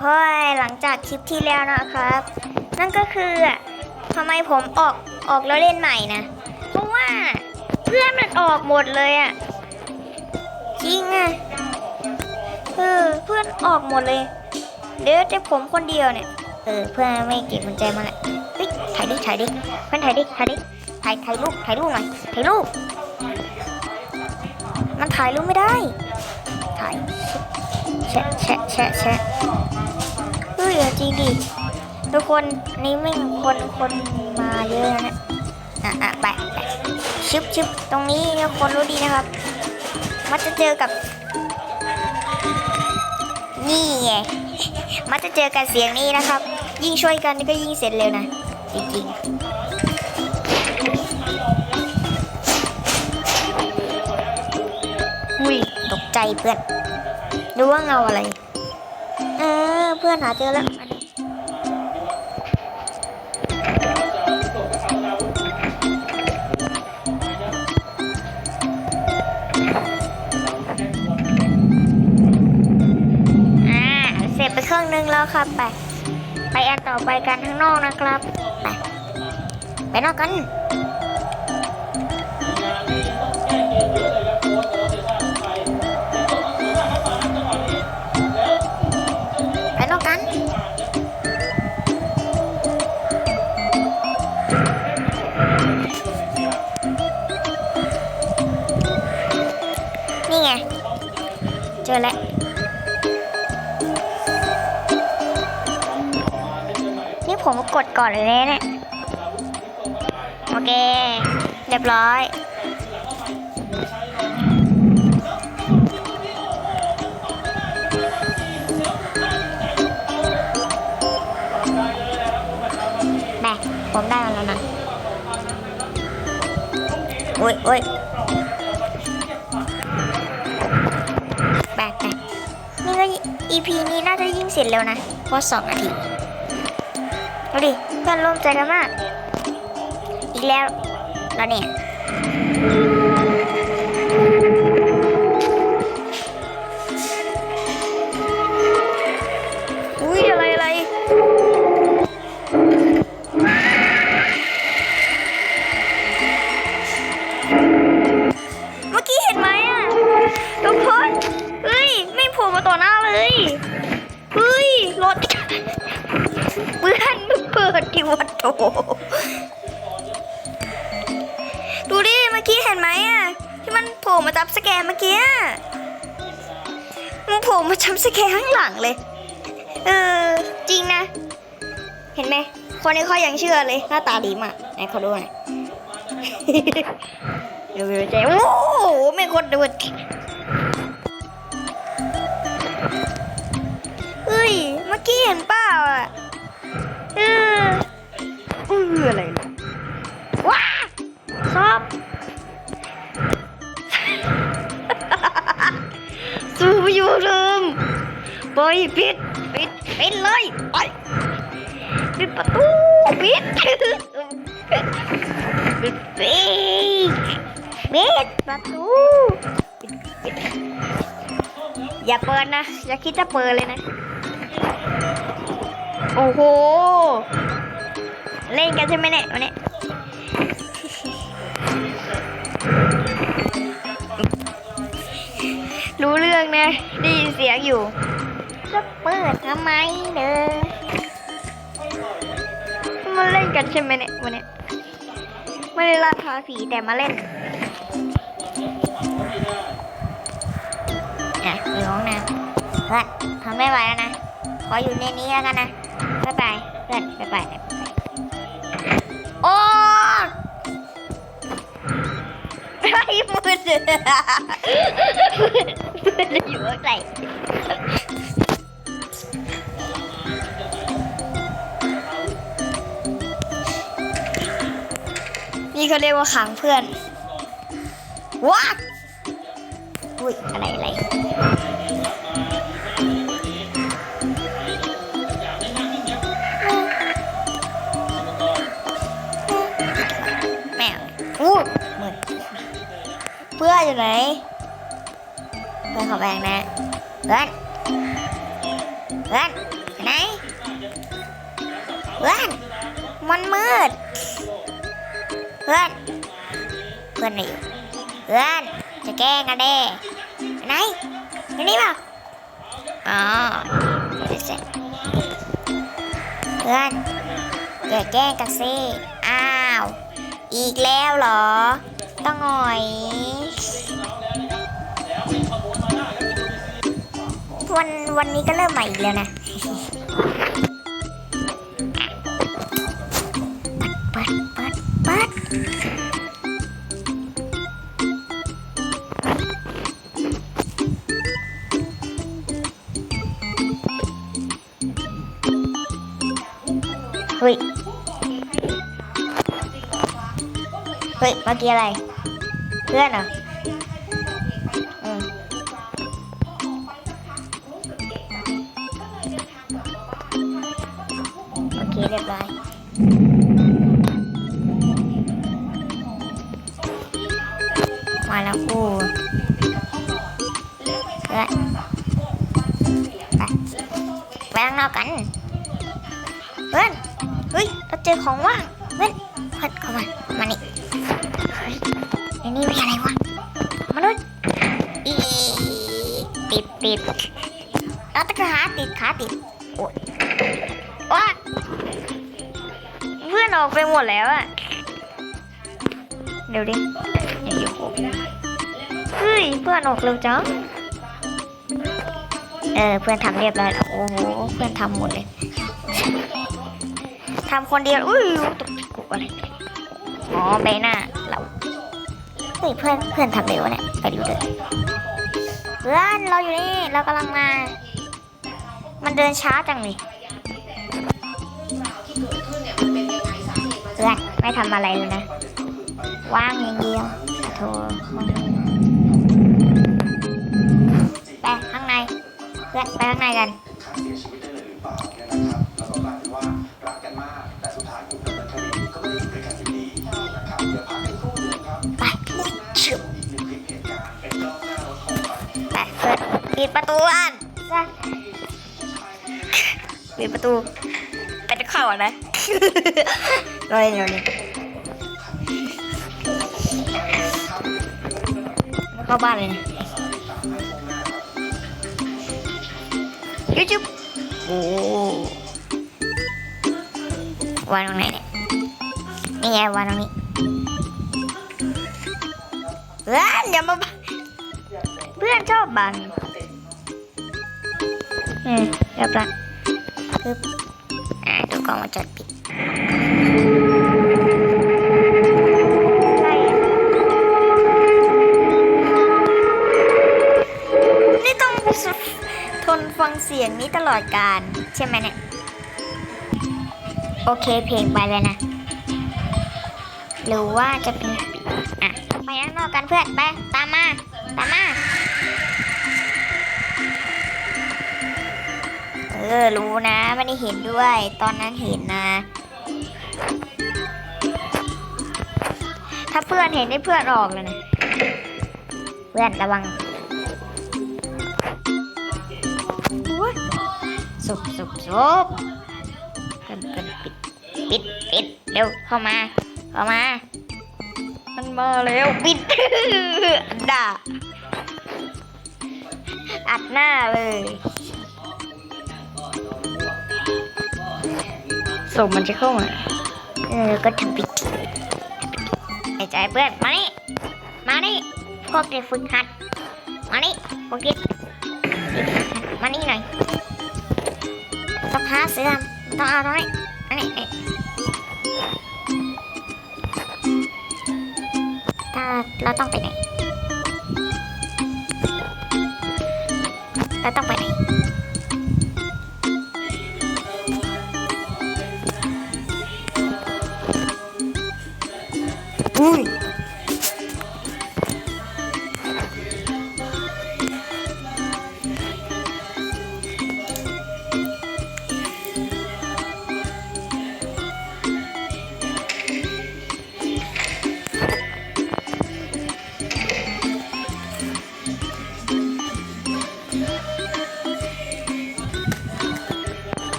เฮ้ยหลังจากคลิปที่แล้วนะครับ นั่นก็คือทำไมผมออกออกแล้วเล่นใหม่นะเพราะว่าเพื่อนมันออกหมดเลยอะจริงอะเออเพื่อนออกหมดเลย เดี๋ยวแต่ผมคนเดียวเนี่ยเออเพื่อนไม่เก็บกุญแจมาละเฮ้ยถ่ายดิถ่ายดิเพื่อนถ่ายดิถ่ายดิถ่ายถ่ายรูปถ่ายรูปหน่อยถ่ายรูปมันถ่ายรูปไม่ได้ถ่าย แชะแชะแชะแชะเฮ้ยจริงดิทุกคนนี่ไม่งคนคนมาเยอะนะอะอะไปไปชึบชึบตรงนี้ทุกคนรู้ดีนะครับ มันจะเจอกับ นี่ไงมันจะเจอกันเสียงนี้นะครับ ยิ่งช่วยกันก็ยิ่งเสร็จเร็วนะ จริงๆอุ้ยตกใจเพื่อน รู้ว่าเงาอะไร เออ เพื่อนหาเจอแล้วอันนี้เสร็จไปเครื่องนึงแล้วครับไป ไปอันต่อไปกันข้างนอกนะครับ ไป ไปนอกกัน จอแล้วนี่ผมกดก่อนเลยนะเนี่ยโอเค เรียบร้อยแม่ผมได้มาแล้วนะโอ้ยโอ้ย นี้น่าจะยิ่งเสร็จเร็วนะเพราะสองนาทีดูดิเพื่อนร่วมใจกันมาก อีกแล้วแล้วเนี่ย ดูดิ เมื่อกี้เห็นไหมอะ ที่มันโผล่มาจับสแกนเมื่อกี้อะมันโผล่มาจับสแกนข้างหลังเลย เออ จริงนะ เห็นไหม คนนี้เขายังเชื่อเลย หน้าตาดีมากไหนเขาดูหน่อยเดี๋ยวใจโอ้โหไม่คนดูดเฮ้ย เมื่อกี้เห็นเปล่าอะ อืออะไรว้าชอบสู้อยู่ลืมไปปิดปิดปิดเลยไปปิดประตูปิดปิดปิดปิดประตูอย่าเปิดนะ อย่าคิดจะเปิดเลยนะ โอ้โห เล่นกันใช่ไหมเนี่ยวันนี้รู้เรื่องนะได้ยินเสียงอยู่จะเปิดทำไมเด้อมาเล่นกันใช่ไหมเนี่ยวันนี้ไม่ได้ล่าท้าผีแต่มาเล่นอะอยู่ห้องน้ำเพื่อนทำไม่ไหวแล้วนะ ขออยู่ในนี้แล้วกันนะ บ๊ายบาย เพื่อนบ๊ายบาย มือเสือมือจะอยู่ข้างในนี่เขาเรียกว่าขังเพื่อนว้าอุ้ยอะไรอะไร อยู่ไหนเพื่อนขอแบ่งนะเพื่อนเพื่อนไหนเพื่อนมันมืด เพื่อน เพื่อนไหนอยู่เพื่อนจะแกล้งกันเด้ไหนไหนนี่เปล่าอ๋อเสร็จเพื่อนอย่าแกล้งกันสิ อ้าว อีกแล้วเหรอ ต้องหน่อยวันวันนี้ก็เริ่มใหม่อีกแล้วนะเปิดปิดปิดเฮ้ย เฮ้ยเมื่อกี้อะไร เพื่อนออืมโอเคเรียบร้อยมาแล้วกูเพื่อนไปไปข้างนอกกัน เพื่อน เฮ้ย เราเจอของว่าง เพื่อนเพื่อนเข้ามา มานี่ นี่มีอะไรวะ มนุษย์อีติดติดเราตะขาติดขาติด โอ๊ยว้าเพื่อนออกไปหมดแล้วอะเดี๋ยวดิอย่าอยู่ผมเฮ้ยเพื่อนออกเร็วจังเออเพื่อนทำเรียบร้อยแล้วโอ้โหเพื่อนทำหมดเลยทำคนเดียวอุ้ยตกกุกอะไรอ๋อใบหน้า เราเฮ้ยเพื่อนเพื่อนทำเร็วเนี่ยไปดูเลยเพื่อนเราอยู่นี่เรากำลังมา มันเดินช้าจังเลยเพื่อนไม่ทำอะไรเลยนะว่างอย่างเดียวโทรไปข้างในเพื่อนไปข้างในกัน ปิดประตูอ่านซะปิดประตูไปจะเข้าอะนะรอเลยรอเลยไม่เข้าบ้านเลยนะยูทูบโอ้วางตรงไหนเนี่ยนี่ไงวางตรงนี้เพื่อนอย่ามาบังเพื่อนชอบบัง อืมเรียบร้อยปึ๊บอ่าดูกล้องวงจรปิดนี่ต้องทนฟังเสียงนี้ตลอดการใช่ไหมเนี่ย โอเคเพลงไปเลยนะ หรือว่าจะเป็น อะ ไปข้างนอกกันเพื่อน ไป ตามมา ตามมา เออ รู้นะไม่ได้เห็นด้วย ตอนนั้นเห็นนะ ถ้าเพื่อนเห็นได้เพื่อนออกเลยนะ เพื่อนระวังสุบสุบสุบกันกันปิดปิดปิดเร็วเข้ามา เข้ามา มันมาแล้วปิดด่าอัดหน้าเลย ส่งมันจะเข้ามา เออ ก็ทำปิดไอ้ใจเพื่อน มานี่ มานี่ พวกเด็กฝึกหัด มานี่ พวกเด็กมานี่หน่อยต้องหาเสื้อต้องเอาตรงนี้อันนี้นี่ถ้าเราต้องไปไหน เราต้องไปไหน อุ้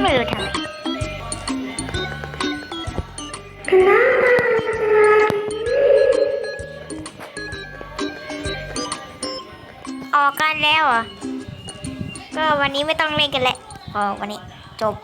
ไม่รู้ทำไมออกกันแล้วอะก็วันนี้ไม่ต้องเล่นกันแหละพอวันนี้จบ